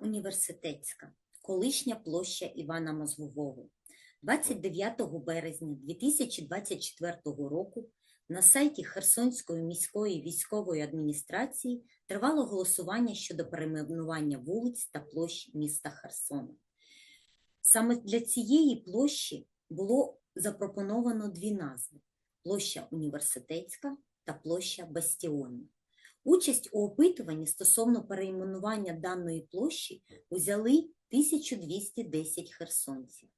університетська, колишня площа Івана Мозгового. 29 березня 2024 року на сайті Херсонської міської військової адміністрації тривало голосування щодо перейменування вулиць та площ міста Херсона. Саме для цієї площі було запропоновано дві назви: площа університетська та площа Бастіонна. Участь у опитуванні стосовно перейменування даної площі узяли 1210 херсонців.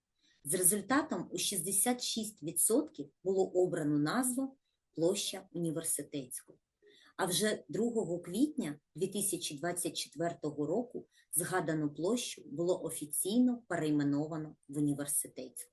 З результатом у 66% було обрано назву площа університетська. А вже 2 квітня 2024 року згадану площу було офіційно перейменовано в університетську.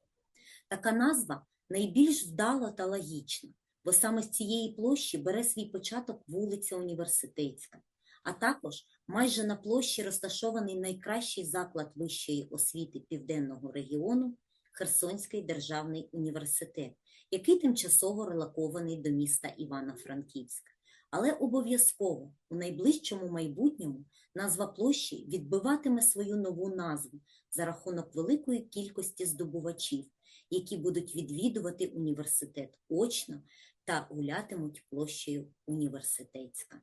Така назва найбільш вдала та логічна, бо саме з цієї площі бере свій початок вулиця Університетська, а також майже на площі розташований найкращий заклад вищої освіти Південного регіону Херсонський державний університет, який тимчасово релокований до міста Івано-Франківська. Але обов'язково у найближчому майбутньому назва площі відбиватиме свою нову назву за рахунок великої кількості здобувачів, які будуть відвідувати університет очно та гулятимуть площею університетська.